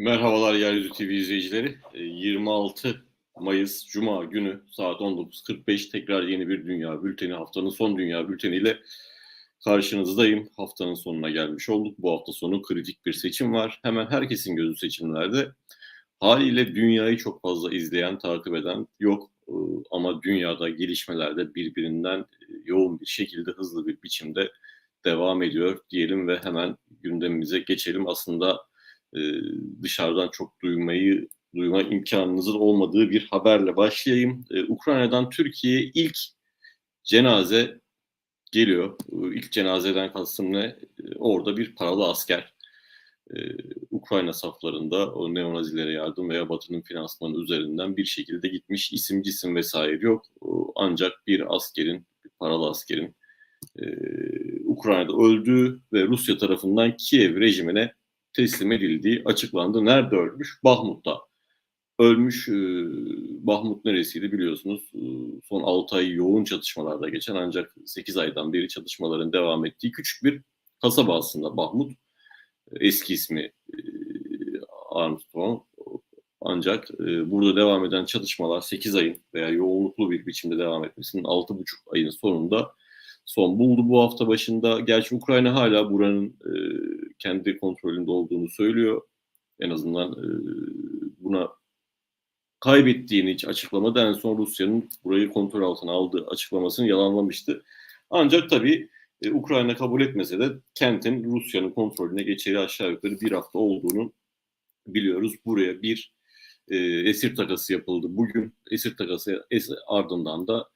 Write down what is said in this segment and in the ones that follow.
Merhabalar Yeryüzü TV izleyicileri. Ee, 26 Mayıs Cuma günü saat 19.45 tekrar yeni bir Dünya Bülteni, haftanın son Dünya Bülteni ile karşınızdayım. Haftanın sonuna gelmiş olduk. Bu hafta sonu kritik bir seçim var. Hemen herkesin gözü seçimlerde. Haliyle dünyayı çok fazla izleyen, takip eden yok. Ee, Ama dünyada gelişmelerde birbirinden e, yoğun bir şekilde, hızlı bir biçimde devam ediyor diyelim ve hemen gündemimize geçelim. Aslında e, dışarıdan çok duymayı duyma imkanınızın olmadığı bir haberle başlayayım. E, Ukrayna'dan Türkiye'ye ilk cenaze geliyor. E, İlk cenazeden kastım ne? E, Orada bir paralı asker. Ukrayna saflarında o neonazilere yardım veya Batı'nın finansmanı üzerinden bir şekilde gitmiş. İsim cisim vesaire yok. Ancak bir askerin, bir paralı askerin Ukrayna'da öldüğü ve Rusya tarafından Kiev rejimine teslim edildiği açıklandı. Nerede ölmüş? Bahmut'ta. Ölmüş e, Bahmut neresiydi biliyorsunuz. E, son 6 ay yoğun çatışmalarda geçen ancak 8 aydan beri çatışmaların devam ettiği küçük bir kasaba aslında Bahmut. E, Eski ismi e, Armstrong. Ancak e, burada devam eden çatışmalar 8 ayın veya yoğunluklu bir biçimde devam etmesinin 6,5 ayın sonunda son buldu bu hafta başında. Gerçi Ukrayna hala buranın e, kendi kontrolünde olduğunu söylüyor. En azından e, buna kaybettiğini hiç açıklamadı. En son Rusya'nın burayı kontrol altına aldığı açıklamasını yalanlamıştı. Ancak tabii e, Ukrayna kabul etmese de kentin Rusya'nın kontrolüne geçeri aşağı yukarı bir hafta olduğunu biliyoruz. Buraya bir e, esir takası yapıldı. Bugün esir takası es- ardından da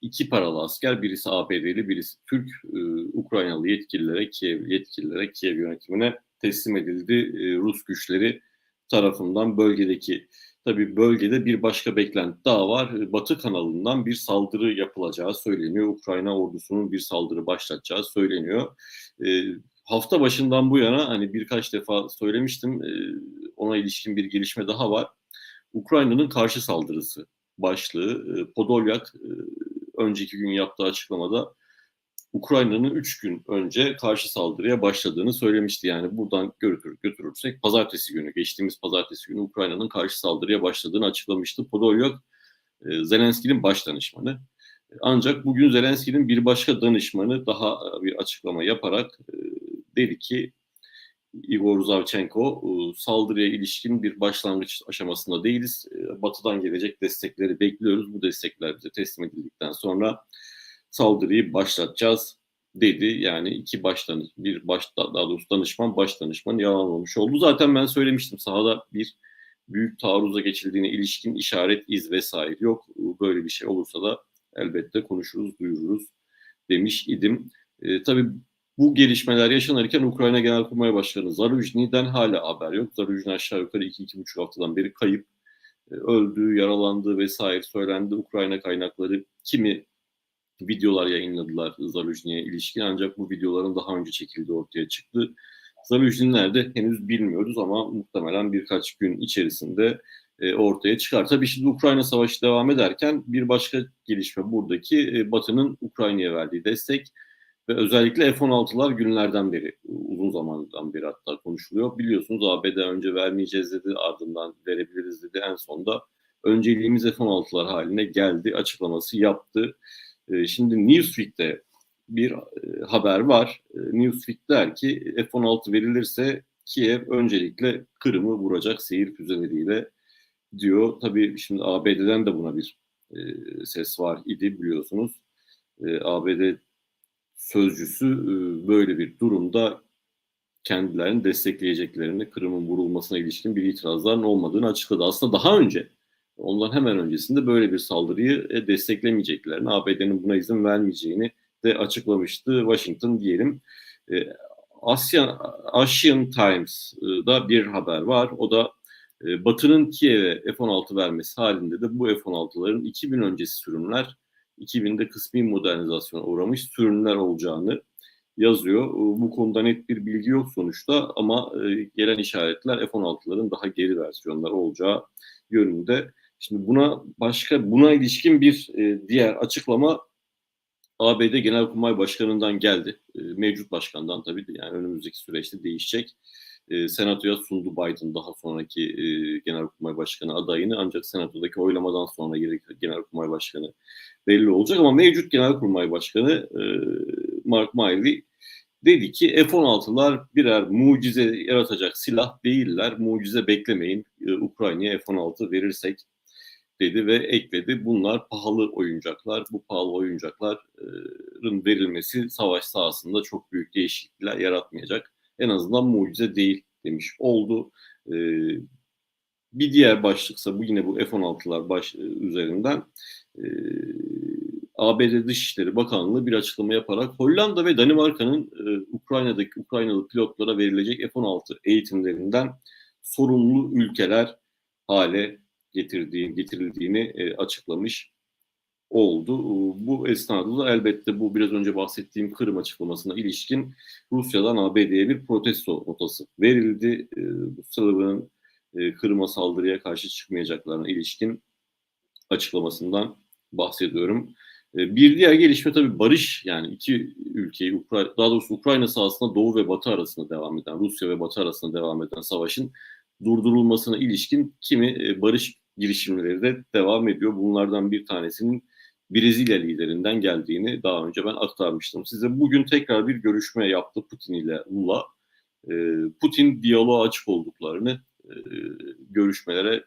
iki paralı asker, birisi ABD'li, birisi Türk, e, Ukraynalı yetkililere, Kiev yetkililere, Kiev yönetimine teslim edildi e, Rus güçleri tarafından bölgedeki tabii bölgede bir başka beklenti daha var. E, Batı kanalından bir saldırı yapılacağı söyleniyor. Ukrayna ordusunun bir saldırı başlatacağı söyleniyor. Hafta başından bu yana hani birkaç defa söylemiştim ona ilişkin bir gelişme daha var. Ukrayna'nın karşı saldırısı başlığı e, Podolyak e, önceki gün yaptığı açıklamada Ukrayna'nın 3 gün önce karşı saldırıya başladığını söylemişti. Yani buradan götür, götürürsek pazartesi günü, geçtiğimiz pazartesi günü Ukrayna'nın karşı saldırıya başladığını açıklamıştı. Podolyak e, Zelenski'nin baş danışmanı. Ancak bugün Zelenski'nin bir başka danışmanı daha bir açıklama yaparak dedi ki Igor Zavchenko e, saldırıya ilişkin bir başlangıç aşamasında değiliz. E, Batı'dan gelecek destekleri bekliyoruz. Bu destekler bize teslim edildikten sonra saldırıyı başlatacağız dedi. Yani iki baştan bir baş daha doğrusu danışman baş danışman yalanlamış oldu. Zaten ben söylemiştim sahada bir büyük taarruza geçildiğine ilişkin işaret iz vesaire yok. Böyle bir şey olursa da elbette konuşuruz, duyururuz demiş idim. E, tabii bu gelişmeler yaşanırken Ukrayna Genelkurmay Başkanı Zarujny'den hala haber yok. Zarujny aşağı yukarı 2-2,5 haftadan beri kayıp. E, öldüğü, yaralandığı vesaire söylendi. Ukrayna kaynakları kimi videolar yayınladılar Zarujny'ye ilişkin ancak bu videoların daha önce çekildiği ortaya çıktı. Zarujny nerede henüz bilmiyoruz ama muhtemelen birkaç gün içerisinde e, ortaya çıkar. Tabii şimdi Ukrayna Savaşı devam ederken bir başka gelişme buradaki e, Batı'nın Ukrayna'ya verdiği destek ve özellikle F-16'lar günlerden beri, uzun zamandan beri hatta konuşuluyor. Biliyorsunuz ABD önce vermeyeceğiz dedi, ardından verebiliriz dedi. En sonunda önceliğimiz F-16'lar haline geldi, açıklaması yaptı. E, Şimdi Newsweek'te bir e, haber var. E, Newsweek der ki F-16 verilirse Kiev öncelikle Kırım'ı vuracak seyir füzeleriyle diyor. Tabii şimdi ABD'den de buna bir e, ses var idi biliyorsunuz. E, ABD sözcüsü e, böyle bir durumda kendilerini destekleyeceklerini, Kırım'ın vurulmasına ilişkin bir itirazların olmadığını açıkladı. Aslında daha önce, ondan hemen öncesinde böyle bir saldırıyı e, desteklemeyeceklerini, ABD'nin buna izin vermeyeceğini de açıklamıştı Washington diyelim. E, Asya, Asian Times'da bir haber var. O da Batı'nın Kiev'e F-16 vermesi halinde de bu F-16'ların 2000 öncesi sürümler 2000'de kısmi modernizasyona uğramış sürümler olacağını yazıyor. Bu konuda net bir bilgi yok sonuçta ama e, gelen işaretler F-16'ların daha geri versiyonları olacağı yönünde. Şimdi buna başka buna ilişkin bir e, diğer açıklama ABD Genelkurmay Başkanı'ndan geldi. E, mevcut başkandan tabii yani önümüzdeki süreçte değişecek. E, senatoya sundu Biden daha sonraki e, genelkurmay başkanı adayını ancak senatodaki oylamadan sonra genelkurmay başkanı belli olacak ama mevcut genelkurmay başkanı e, Mark Miley dedi ki F-16'lar birer mucize yaratacak silah değiller. Mucize beklemeyin. E, Ukrayna'ya F-16 verirsek dedi ve ekledi. Bunlar pahalı oyuncaklar. Bu pahalı oyuncakların verilmesi savaş sahasında çok büyük değişiklikler yaratmayacak. En azından mucize değil demiş oldu. E, bir diğer başlıksa bu yine bu F-16'lar baş, üzerinden e, ABD Dışişleri Bakanlığı bir açıklama yaparak Hollanda ve Danimarka'nın e, Ukrayna'daki Ukraynalı pilotlara verilecek F-16 eğitimlerinden sorumlu ülkeler hale getirdiği, getirildiğini e, açıklamış oldu. Bu esnada da elbette bu biraz önce bahsettiğim Kırım açıklamasına ilişkin Rusya'dan ABD'ye bir protesto notası verildi. E, bu sınırın e, Kırım'a saldırıya karşı çıkmayacaklarına ilişkin açıklamasından bahsediyorum. E, bir diğer gelişme tabii barış yani iki ülkeyi Ukra daha doğrusu Ukrayna sahasında Doğu ve Batı arasında devam eden Rusya ve Batı arasında devam eden savaşın durdurulmasına ilişkin kimi e, barış girişimleri de devam ediyor. Bunlardan bir tanesinin Brezilya liderinden geldiğini daha önce ben aktarmıştım size. Bugün tekrar bir görüşme yaptı Putin ile Lula. E, Putin diyaloğa açık olduklarını, görüşmelere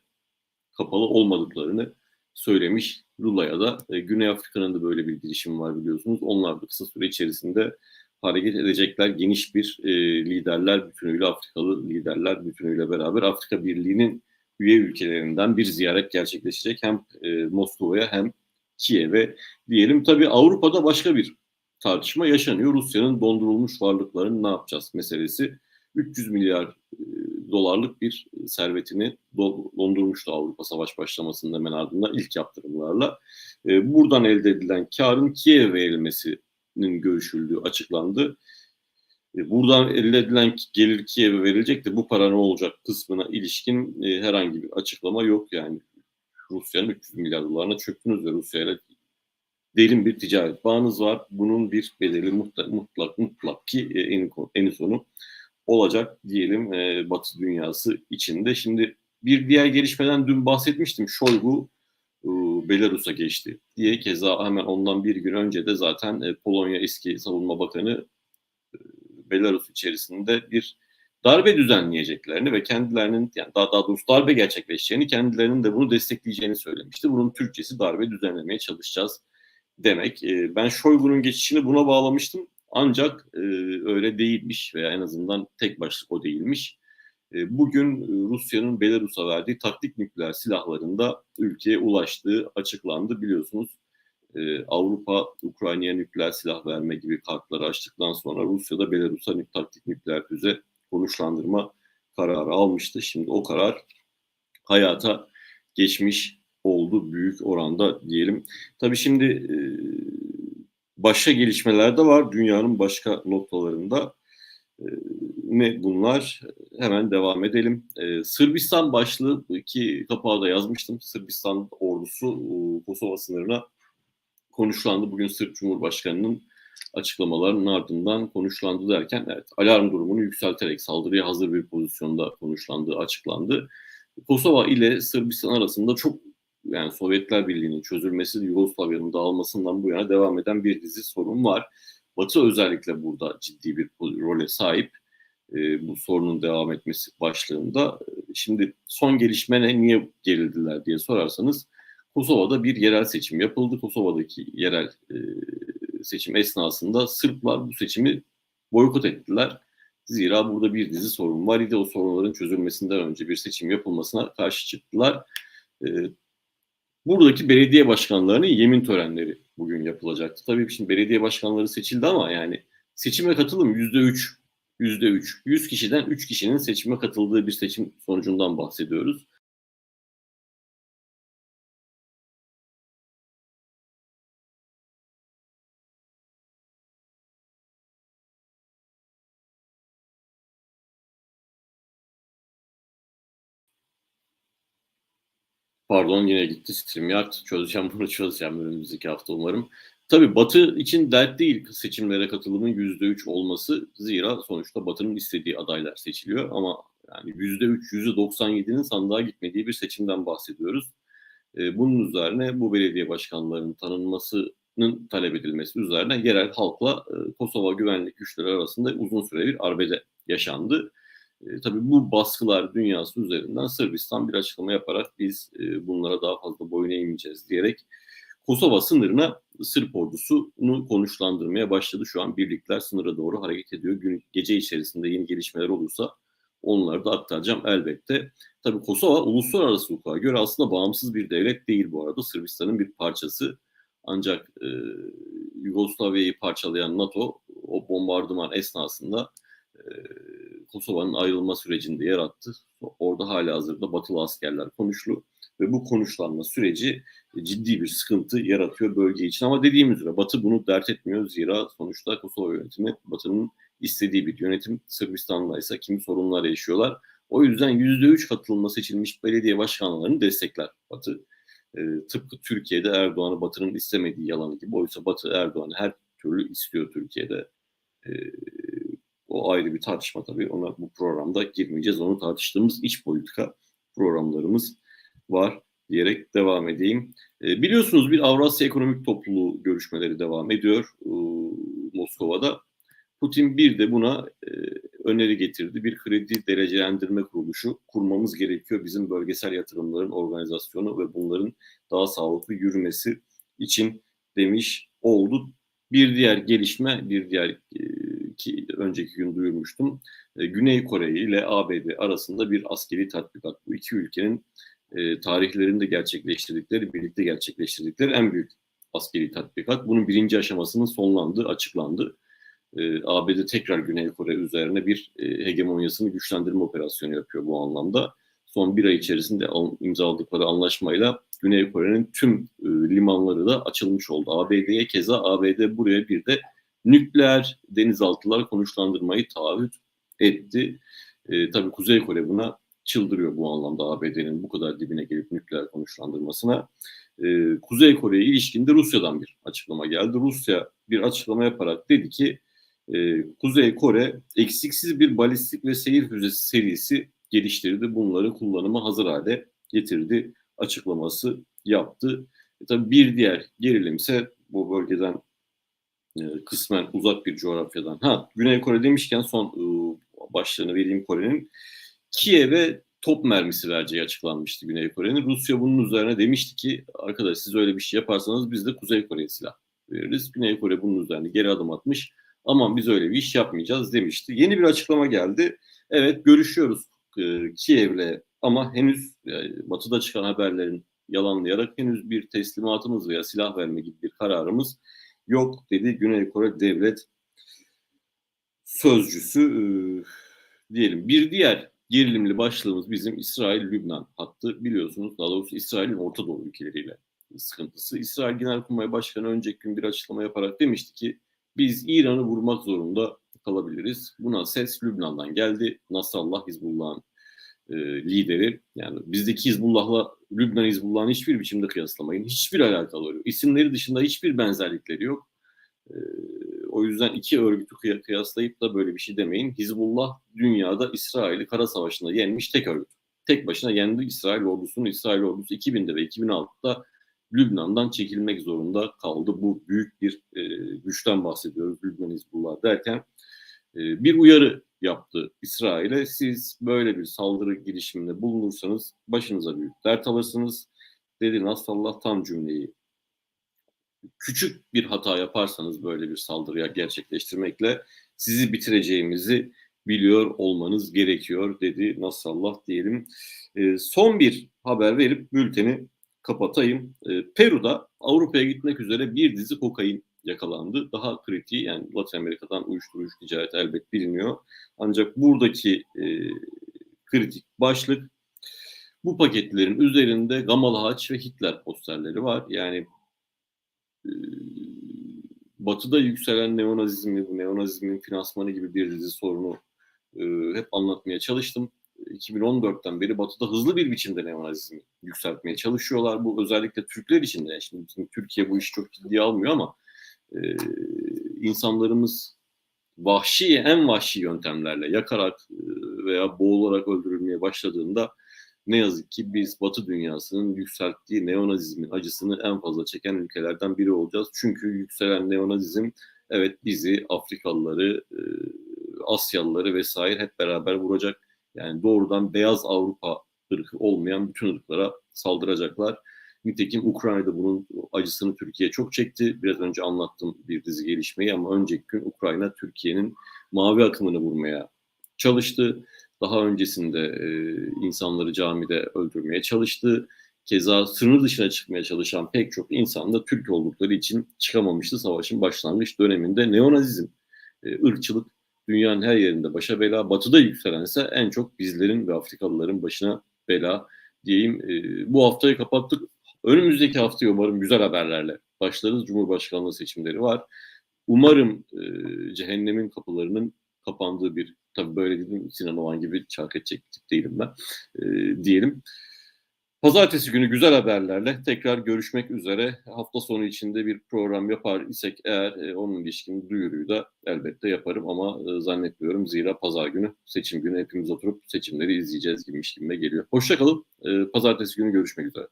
kapalı olmadıklarını söylemiş. Lula'ya da e, Güney Afrika'nın da böyle bir girişimi var biliyorsunuz. Onlar da kısa süre içerisinde hareket edecekler. Geniş bir e, liderler bütünüyle, Afrikalı liderler bütünüyle beraber Afrika Birliği'nin üye ülkelerinden bir ziyaret gerçekleşecek. Hem e, Moskova'ya hem Kiev'e diyelim. Tabii Avrupa'da başka bir tartışma yaşanıyor. Rusya'nın dondurulmuş varlıklarını ne yapacağız meselesi. 300 milyar e, dolarlık bir servetini dondurmuştu Avrupa Savaş başlamasının hemen ardından ilk yaptırımlarla. E, buradan elde edilen karın Kiev verilmesinin görüşüldüğü açıklandı. E, buradan elde edilen gelir Kiev'e verilecek de bu para ne olacak kısmına ilişkin e, herhangi bir açıklama yok. Yani Rusya'nın 300 milyar dolarına çöktünüz ve Rusya ile derin bir ticaret bağınız var. Bunun bir bedeli mutlak mutlak, mutlak ki en, en sonu olacak diyelim e, Batı dünyası içinde. Şimdi bir diğer gelişmeden dün bahsetmiştim. Şoygu e, Belarus'a geçti diye keza hemen ondan bir gün önce de zaten e, Polonya eski savunma bakanı e, Belarus içerisinde bir darbe düzenleyeceklerini ve kendilerinin yani daha, daha doğrusu darbe gerçekleşeceğini kendilerinin de bunu destekleyeceğini söylemişti. Bunun Türkçesi darbe düzenlemeye çalışacağız demek. E, ben Şoygu'nun geçişini buna bağlamıştım. Ancak e, öyle değilmiş veya en azından tek başlık o değilmiş. E, bugün Rusya'nın Belarus'a verdiği taktik nükleer silahlarında ülkeye ulaştığı açıklandı. Biliyorsunuz e, Avrupa Ukrayna'ya nükleer silah verme gibi kartları açtıktan sonra Rusya'da Belarus'a taktik nükleer füze konuşlandırma kararı almıştı. Şimdi o karar hayata geçmiş oldu büyük oranda diyelim. Tabii şimdi e, başka gelişmeler de var dünyanın başka noktalarında. E, ne bunlar? Hemen devam edelim. E, Sırbistan başlığı ki kapağı da yazmıştım. Sırbistan ordusu e, Kosova sınırına konuşlandı. Bugün Sırp Cumhurbaşkanı'nın açıklamalarının ardından konuşlandı derken evet alarm durumunu yükselterek saldırıya hazır bir pozisyonda konuşlandığı açıklandı. Kosova ile Sırbistan arasında çok yani Sovyetler Birliği'nin çözülmesi, Yugoslavya'nın dağılmasından bu yana devam eden bir dizi sorun var. Batı özellikle burada ciddi bir role sahip e, bu sorunun devam etmesi başlığında. Şimdi son gelişme ne, niye gerildiler diye sorarsanız Kosova'da bir yerel seçim yapıldı. Kosova'daki yerel e, seçim esnasında Sırplar bu seçimi boykot ettiler. Zira burada bir dizi sorun var idi. O sorunların çözülmesinden önce bir seçim yapılmasına karşı çıktılar. E, buradaki belediye başkanlarının yemin törenleri bugün yapılacaktı. Tabii şimdi belediye başkanları seçildi ama yani seçime katılım yüzde üç, yüzde üç. Yüz kişiden üç kişinin seçime katıldığı bir seçim sonucundan bahsediyoruz. Pardon yine gitti StreamYard. Çözeceğim bunu çözeceğim önümüzdeki hafta umarım. Tabii Batı için dert değil seçimlere katılımın yüzde üç olması. Zira sonuçta Batı'nın istediği adaylar seçiliyor ama yani yüzde üç, yüzde 97'nin sandığa gitmediği bir seçimden bahsediyoruz. E, bunun üzerine bu belediye başkanlarının tanınmasının talep edilmesi üzerine yerel halkla e, Kosova güvenlik güçleri arasında uzun süre bir arbede yaşandı. E, tabii bu baskılar dünyası üzerinden Sırbistan bir açıklama yaparak biz e, bunlara daha fazla boyun eğmeyeceğiz diyerek Kosova sınırına Sırp ordusunu konuşlandırmaya başladı. Şu an birlikler sınıra doğru hareket ediyor. Gün, gece içerisinde yeni gelişmeler olursa onları da aktaracağım elbette. Tabii Kosova uluslararası hukuka göre aslında bağımsız bir devlet değil bu arada. Sırbistan'ın bir parçası. Ancak e, Yugoslavya'yı parçalayan NATO o bombardıman esnasında e, Kosova'nın ayrılma sürecinde yarattı. Orada hala hazırda batılı askerler konuşlu ve bu konuşlanma süreci ciddi bir sıkıntı yaratıyor bölge için. Ama dediğim üzere Batı bunu dert etmiyor. Zira sonuçta Kosova yönetimi Batı'nın istediği bir yönetim. Sırbistan'da ise kimi sorunlar yaşıyorlar. O yüzden %3 katılımla seçilmiş belediye başkanlarını destekler Batı. E, tıpkı Türkiye'de Erdoğan'ı Batı'nın istemediği yalanı gibi. Oysa Batı Erdoğan'ı her türlü istiyor Türkiye'de. E, o ayrı bir tartışma tabii. Ona bu programda girmeyeceğiz. Onu tartıştığımız iç politika programlarımız var diyerek devam edeyim. E, biliyorsunuz bir Avrasya Ekonomik Topluluğu görüşmeleri devam ediyor e, Moskova'da. Putin bir de buna e, öneri getirdi. Bir kredi derecelendirme kuruluşu kurmamız gerekiyor. Bizim bölgesel yatırımların organizasyonu ve bunların daha sağlıklı yürümesi için demiş oldu. Bir diğer gelişme, bir diğer e, ki önceki gün duyurmuştum. E, Güney Kore ile ABD arasında bir askeri tatbikat. Bu iki ülkenin e, tarihlerinde gerçekleştirdikleri, birlikte gerçekleştirdikleri en büyük askeri tatbikat. Bunun birinci aşamasının sonlandığı açıklandı. E, ABD tekrar Güney Kore üzerine bir hegemonyasını güçlendirme operasyonu yapıyor bu anlamda. Son bir ay içerisinde imzaladıkları anlaşmayla Güney Kore'nin tüm limanları da açılmış oldu. ABD'ye keza ABD buraya bir de nükleer denizaltılar konuşlandırmayı taahhüt etti. E, tabii Kuzey Kore buna çıldırıyor bu anlamda ABD'nin bu kadar dibine gelip nükleer konuşlandırmasına. E, Kuzey Kore'ye ilişkinde Rusya'dan bir açıklama geldi. Rusya bir açıklama yaparak dedi ki e, Kuzey Kore eksiksiz bir balistik ve seyir füzesi serisi geliştirdi. Bunları kullanıma hazır hale getirdi açıklaması yaptı. E, tabii bir diğer gerilim ise bu bölgeden e, kısmen uzak bir coğrafyadan. Ha Güney Kore demişken son e, başlığını vereyim Kore'nin. Kiev'e top mermisi vereceği açıklanmıştı Güney Kore'nin. Rusya bunun üzerine demişti ki arkadaş siz öyle bir şey yaparsanız biz de Kuzey Kore'ye silah veririz. Güney Kore bunun üzerine geri adım atmış. Aman biz öyle bir iş yapmayacağız demişti. Yeni bir açıklama geldi. Evet görüşüyoruz e, Kiev'le ama henüz yani batıda çıkan haberlerin yalanlayarak henüz bir teslimatımız veya silah verme gibi bir kararımız yok dedi Güney Kore Devlet Sözcüsü e, diyelim. Bir diğer gerilimli başlığımız bizim İsrail-Lübnan hattı. Biliyorsunuz daha doğrusu İsrail'in Orta Doğu ülkeleriyle sıkıntısı. İsrail Genelkurmay Başkanı önceki gün bir açıklama yaparak demişti ki biz İran'ı vurmak zorunda kalabiliriz. Buna ses Lübnan'dan geldi. Nasrallah Hizbullah'ın e, lideri. Yani bizdeki Hizbullah'la Lübnan Hizbullah'ın hiçbir biçimde kıyaslamayın. Hiçbir alakaları yok. İsimleri dışında hiçbir benzerlikleri yok. E, o yüzden iki örgütü kıyaslayıp da böyle bir şey demeyin. Hizbullah dünyada İsrail'i kara savaşında yenmiş tek örgüt. Tek başına yendi İsrail ordusunu. İsrail ordusu 2000'de ve 2006'da Lübnan'dan çekilmek zorunda kaldı. Bu büyük bir e, güçten bahsediyoruz Lübnan Hizbullah derken. E, bir uyarı yaptı İsrail'e. Siz böyle bir saldırı girişiminde bulunursanız başınıza büyük dert alırsınız. Dedi Nasrallah tam cümleyi. Küçük bir hata yaparsanız böyle bir saldırıya gerçekleştirmekle sizi bitireceğimizi biliyor olmanız gerekiyor dedi Nasrallah diyelim. E, son bir haber verip bülteni kapatayım. E, Peru'da Avrupa'ya gitmek üzere bir dizi kokain yakalandı. Daha kritiği yani Latin Amerika'dan uyuşturucu ticareti elbet biliniyor. Ancak buradaki e, kritik başlık bu paketlerin üzerinde Gamal Haç ve Hitler posterleri var. Yani e, Batı'da yükselen neonazizmi, neonazizmin finansmanı gibi bir dizi sorunu e, hep anlatmaya çalıştım. 2014'ten beri Batı'da hızlı bir biçimde neonazizmi yükseltmeye çalışıyorlar. Bu özellikle Türkler için de. Şimdi Türkiye bu işi çok ciddiye almıyor ama e, insanlarımız vahşi, en vahşi yöntemlerle yakarak e, veya boğularak öldürülmeye başladığında ne yazık ki biz Batı dünyasının yükselttiği neonazizmin acısını en fazla çeken ülkelerden biri olacağız. Çünkü yükselen neonazizm evet bizi Afrikalıları, e, Asyalıları vesaire hep beraber vuracak. Yani doğrudan beyaz Avrupa ırkı olmayan bütün ırklara saldıracaklar. Nitekim Ukrayna'da bunun acısını Türkiye çok çekti. Biraz önce anlattım bir dizi gelişmeyi ama önceki gün Ukrayna Türkiye'nin mavi akımını vurmaya çalıştı. Daha öncesinde e, insanları camide öldürmeye çalıştı. Keza sınır dışına çıkmaya çalışan pek çok insan da Türk oldukları için çıkamamıştı savaşın başlangıç döneminde. Neonazizm, e, ırkçılık dünyanın her yerinde başa bela. Batı'da yükselense en çok bizlerin ve Afrikalıların başına bela diyeyim. E, bu haftayı kapattık. Önümüzdeki haftaya umarım güzel haberlerle başlarız. Cumhurbaşkanlığı seçimleri var. Umarım e, cehennemin kapılarının kapandığı bir, tabii böyle dedim Sinan Oğan gibi çark edecek tip değilim ben, e, diyelim. Pazartesi günü güzel haberlerle tekrar görüşmek üzere. Hafta sonu içinde bir program yapar isek eğer e, onun ilişkin duyuruyu da elbette yaparım ama e, zannetmiyorum. Zira pazar günü seçim günü hepimiz oturup seçimleri izleyeceğiz gibiymiş gibime geliyor. Hoşçakalın. E, pazartesi günü görüşmek üzere.